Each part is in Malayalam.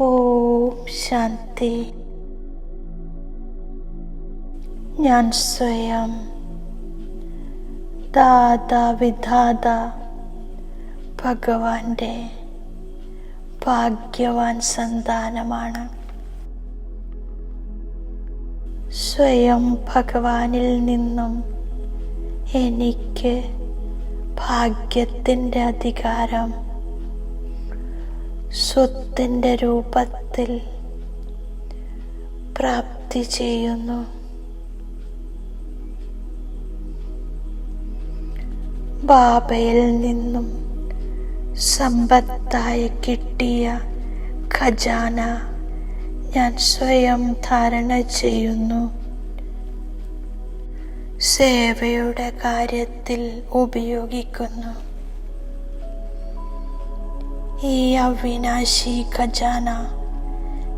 ഓം ശാന്തി. ഞാൻ സ്വയം ദാത വിധാത ഭഗവാന്റെ ഭാഗ്യവാൻ സന്താനമാണ്. സ്വയം ഭഗവാനിൽ നിന്നും എനിക്ക് ഭാഗ്യത്തിന്റെ അധികാരം സ്വത്തിന്റെ രൂപത്തിൽ പ്രാപ്തി ചെയ്യുന്നു. ബാബയിൽ നിന്നും സമ്പത്തായി കിട്ടിയ ഖജാന ഞാൻ സ്വയം ധാരണ ചെയ്യുന്നു. സേവയുടെ കാര്യത്തിൽ ഉപയോഗിക്കുന്നു. ഈ അവിനാശി ഖജാന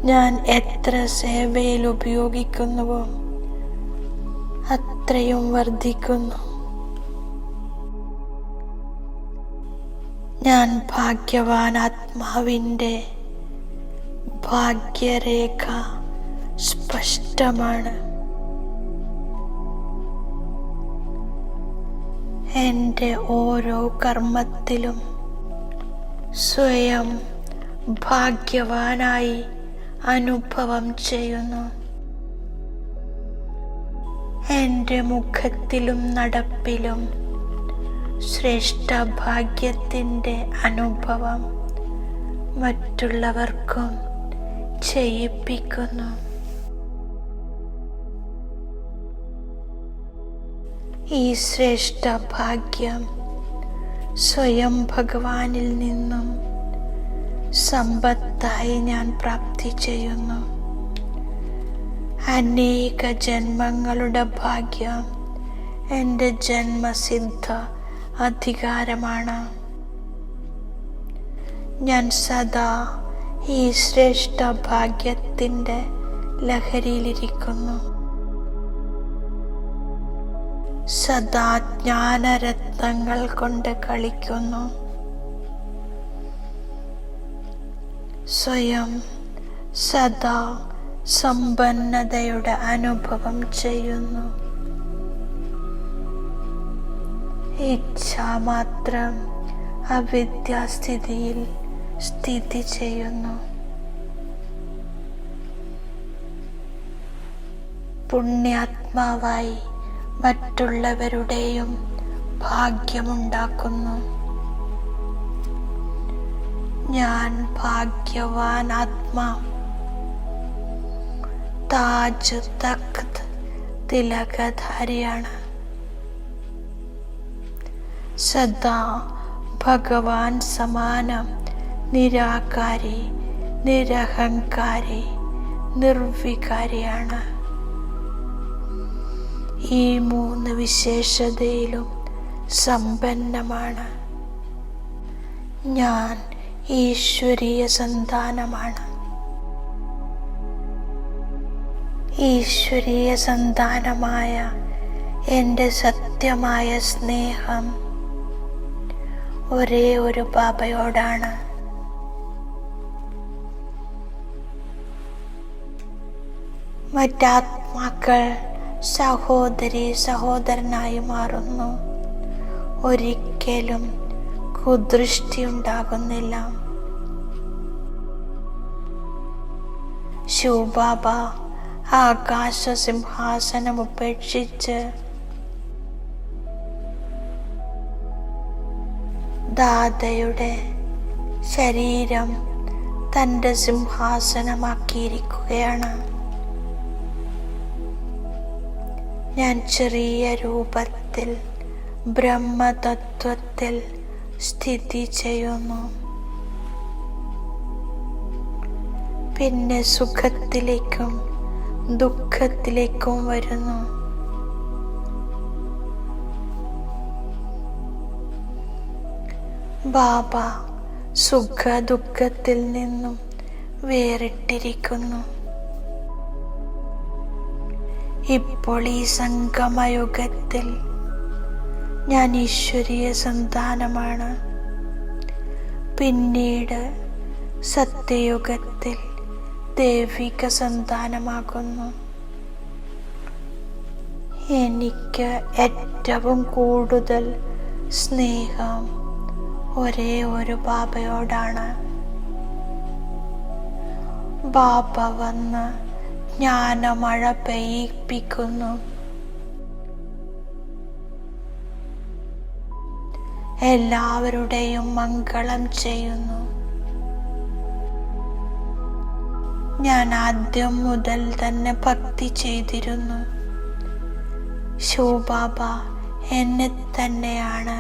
ഞാൻ എത്ര സേവയിൽ ഉപയോഗിക്കുന്നുവോ അത്രയും വർദ്ധിക്കുന്നു. ഞാൻ ഭാഗ്യവാൻ ആത്മാവിന്റെ ഭാഗ്യരേഖ സ്പഷ്ടമാണ്. എന്റെ ഓരോ കർമ്മത്തിലും സ്വയം ഭാഗ്യവാനായി അനുഭവം ചെയ്യുന്നു. എന്റെ മുഖത്തിലും നടപ്പിലും ശ്രേഷ്ഠ ഭാഗ്യത്തിന്റെ അനുഭവം മറ്റുള്ളവർക്കും ചെയ്യിപ്പിക്കുന്നു. ഈ ശ്രേഷ്ഠ ഭാഗ്യം സ്വയം ഭഗവാനിൽ നിന്നും സമ്പത്തായി ഞാൻ പ്രാപ്തി ചെയ്യുന്നു. അനേക ജന്മങ്ങളുടെ ഭാഗ്യം എന്റെ ജന്മസിദ്ധ അധികാരമാണ്. ഞാൻ സദാ ഈ ശ്രേഷ്ഠ ഭാഗ്യത്തിന്റെ ലഹരിയിലിരിക്കുന്നു. സദാ ജ്ഞാനരത്നങ്ങൾ കൊണ്ട് കളിക്കുന്നു. സ്വയം സദാ സമ്പന്നതയുടെ അനുഭവം ചെയ്യുന്നു. ഇച്ഛ ഇച്ഛാമാത്രം അവിദ്യാസ്ഥിതിയിൽ സ്ഥിതി ചെയ്യുന്നു. പുണ്യാത്മാവായി മറ്റുള്ളവരുടെയും ഭാഗ്യമുണ്ടാക്കുന്നു. ഞാൻ ഭാഗ്യവാൻ ആത്മാ. താജ് തഖ്ത് തിലകധാരിയാണ്. സദാ ഭഗവാൻ സമാനം നിരാകാരി നിരഹങ്കാരി നിർവികാരിയാണ്. ഈ മൂന്ന് വിശേഷതയിലും സമ്പന്നമാണ്. ഞാൻ ഈശ്വരീയ സന്താനമാണ്. ഈശ്വരീയ സന്താനമായ എന്റെ സത്യമായ സ്നേഹം ഒരേ ഒരു പാപയോടാണ്. മറ്റാത്മാക്കൾ സഹോദരി സഹോദരനായി മാറുന്നു. ഒരിക്കലും കുദൃഷ്ടി ഉണ്ടാകുന്നില്ല. ശിവബാബ ആകാശ സിംഹാസനം ഉപേക്ഷിച്ച് ദാതയുടെ ശരീരം തന്റെ സിംഹാസനമാക്കിയിരിക്കുകയാണ്. ഞാൻ ചെറിയ രൂപത്തിൽ ബ്രഹ്മതത്വത്തിൽ സ്ഥിതി ചെയ്യുന്നു. പിന്നെ സുഖത്തിലേക്കും ദുഃഖത്തിലേക്കും വരുന്നു. ബാബ സുഖ ദുഃഖത്തിൽ നിന്നും വേറിട്ടിരിക്കുന്നു. ഇപ്പോൾ ഈ സംഗമയുഗത്തിൽ ഞാൻ ഈശ്വരീയ സന്താനമാണ്. പിന്നീട് സത്യയുഗത്തിൽ ദൈവിക സന്താനമാകുന്നു. എനിക്ക് ഏറ്റവും കൂടുതൽ സ്നേഹം ഒരേ ഒരു ബാബയോടാണ്. ബാബ വന്ന് ജ്ഞാനമഴ പെയ്യിപ്പിക്കുന്നു എല്ലാവരുടെയും മംഗളം ചെയ്യുന്നു. ഞാൻ ആദ്യം മുതൽ തന്നെ ഭക്തി ചെയ്തിരുന്നു. ശിവബാബ എന്നെ തന്നെയാണ്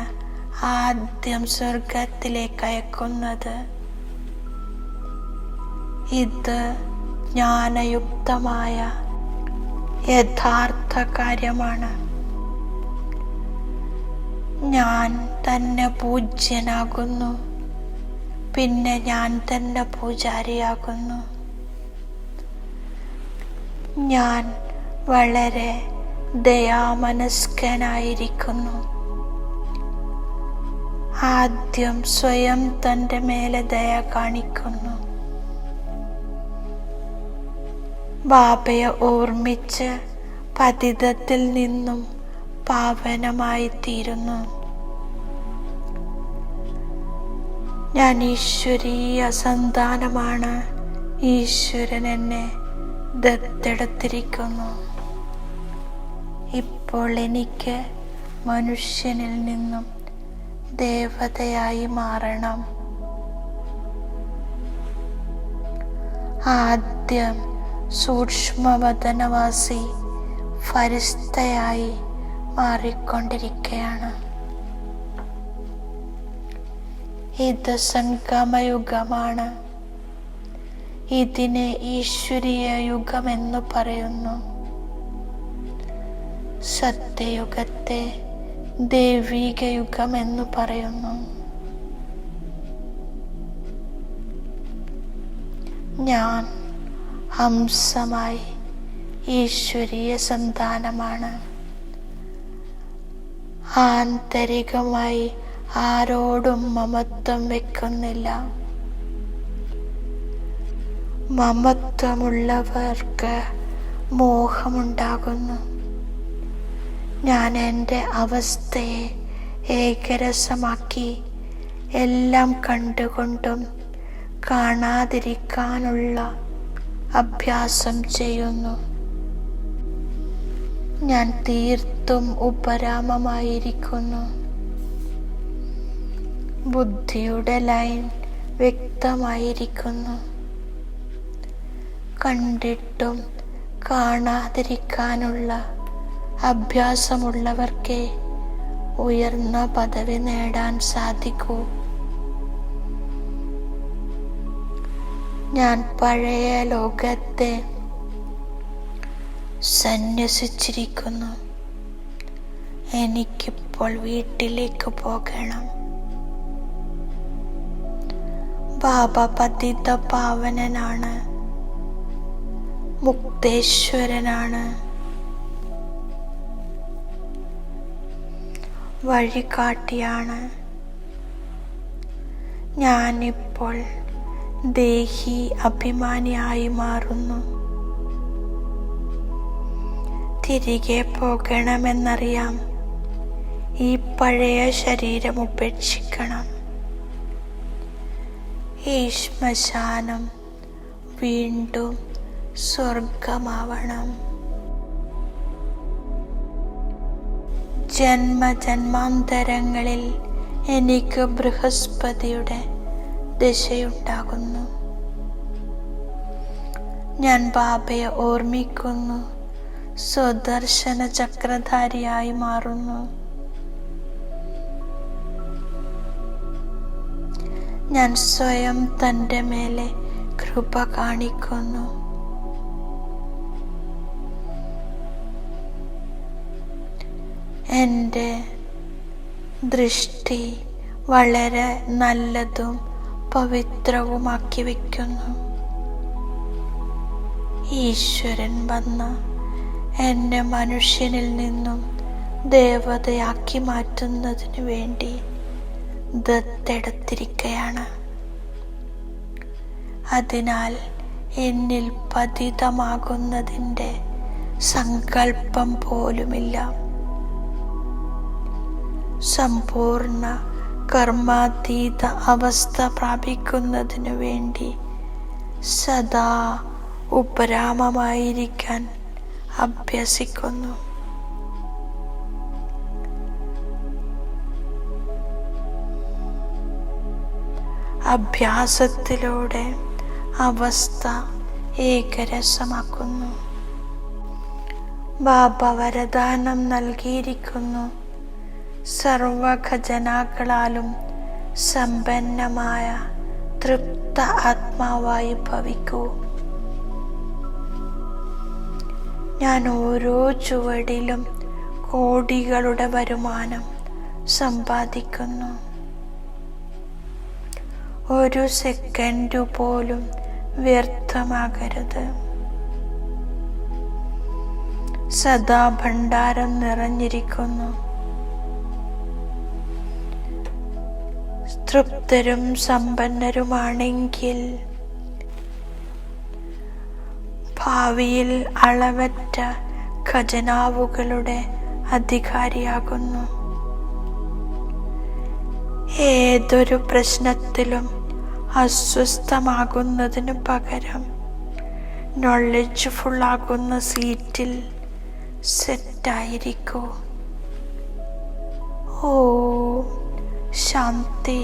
ആദ്യം സ്വർഗത്തിലേക്ക് അയക്കുന്നത്. ഇത് ജ്ഞാനയുക്തമായ യഥാർത്ഥ കാര്യമാണ്. ഞാൻ തന്നെ പൂജ്യനാകുന്നു. പിന്നെ ഞാൻ തന്നെ പൂജാരിയാകുന്നു. ഞാൻ വളരെ ദയാമനസ്കനായിരിക്കുന്നു. ആദ്യം സ്വയം തന്റെ മേലെ ദയ കാണിക്കുന്നു. ബാബയെ ഓർമ്മിച്ച് പതിതത്തിൽ നിന്നും പാവനമായി തീരുന്നു ഞാൻ ഈശ്വരീയ സന്താനമാണ്. ഈശ്വരൻ എന്നെ ദത്തെടുത്തിരിക്കുന്നു. ഇപ്പോൾ എനിക്ക് മനുഷ്യനിൽ നിന്നും ദേവതയായി മാറണം. ആദ്യം സൂക്ഷ്മവദനവാസി ഫരിസ്തയായി മാറിക്കൊണ്ടിരിക്കുകയാണ് ഇത് സംഗമയുഗമാണ്. ഇതിനെ ഈശ്വരീയ യുഗമെന്ന് പറയുന്നു. സത്യയുഗത്തെ ദൈവിക യുഗമെന്ന് പറയുന്നു. ഞാൻ ഹംസമായി ഈശ്വരീയ സന്താനമാണ്. ആന്തരികമായി ആരോടും മമത്വം വെക്കുന്നില്ല. മമത്വമുള്ളവർക്ക് മോഹമുണ്ടാകുന്നു. ഞാൻ എന്റെ അവസ്ഥയെ ഏകരസമാക്കി എല്ലാം കണ്ടുകൊണ്ടും കാണാതിരിക്കാനുള്ള അഭ്യാസം ചെയ്യുന്നു. ഞാൻ തീർത്തും ഉപരാമമായിരിക്കുന്നു. ബുദ്ധിയുടെ ലൈൻ വ്യക്തമായിരിക്കുന്നു. കണ്ടിട്ടും കാണാതിരിക്കാനുള്ള അഭ്യാസമുള്ളവർക്കേ ഉയർന്ന പദവി നേടാൻ സാധിക്കൂ. ഞാൻ പഴയ ലോകത്തെ സന്യസിച്ചിരിക്കുന്നു. എനിക്കിപ്പോൾ വീട്ടിലേക്ക് പോകണം. ബാബ പതിത പാവനനാണ്. മുക്തേശ്വരനാണ്. വഴികാട്ടിയാണ്. ഞാനിപ്പോൾ ദേഹി അഭിമാനിയായി മാറുന്നു. തിരികെ പോകണമെന്നറിയാം. ഈ പഴയ ശരീരം ഉപേക്ഷിക്കണം. ഈ ശ്മശാനം വീണ്ടും സ്വർഗമാവണം ജന്മജന്മാന്തരങ്ങളിൽ എനിക്ക് ബൃഹസ്പതിയുടെ ദശയുണ്ടാകുന്നു. ഞാൻ ബാബയെ ഓർമ്മിക്കുന്നു. സ്വദർശന ചക്രധാരിയായി മാറുന്നു. ഞാൻ സ്വയം തന്റെ മേലെ കൃപ കാണിക്കുന്നു. എന്റെ ദൃഷ്ടി വളരെ നല്ലതും പവിത്രവുമാക്കി വയ്ക്കുന്നു ഈശ്വരൻ വന്ന എന്നെ മനുഷ്യനിൽ നിന്നും ദേവതയാക്കി മാറ്റുന്നതിന് വേണ്ടി ദത്തെടുത്തിരിക്കുകയാണ് അതിനാൽ എന്നിൽ പതിതമാകുന്നതിന്റെ സങ്കല്പം പോലുമില്ല. സമ്പൂർണ കർമാതീത അവസ്ഥ പ്രാപിക്കുന്നതിനു വേണ്ടി സദാ ഉപരാമമായിരിക്കാൻ അഭ്യസിക്കുന്നു. അഭ്യാസത്തിലൂടെ അവസ്ഥ ഏകരസമാക്കുന്നു. ബാബ വരദാനം നൽകിയിരിക്കുന്നു. സർവ ഖജനാക്കളാലും സമ്പന്നമായ തൃപ്ത ആത്മാവായി ഭവിക്കൂ. ഞാൻ ഓരോ ചുവടിലും കോടികളുടെ വരുമാനം സമ്പാദിക്കുന്നു. ഒരു സെക്കൻഡ് പോലും വ്യർത്ഥമാകരുത്. സദാ ഭണ്ഡാരം നിറഞ്ഞിരിക്കുന്നു. തൃപ്തരും സമ്പന്നരുമാണെങ്കിൽ ഭാവിയിൽ അളവറ്റ ഖജനാവുകളുടെ അധികാരിയാകുന്നു. ഏതൊരു പ്രശ്നത്തിലും അസ്വസ്ഥമാകുന്നതിനു പകരം നോളജ് ഫുള്ളാകുന്ന സീറ്റിൽ സെറ്റായിരിക്കൂ ഓ ശാന്തി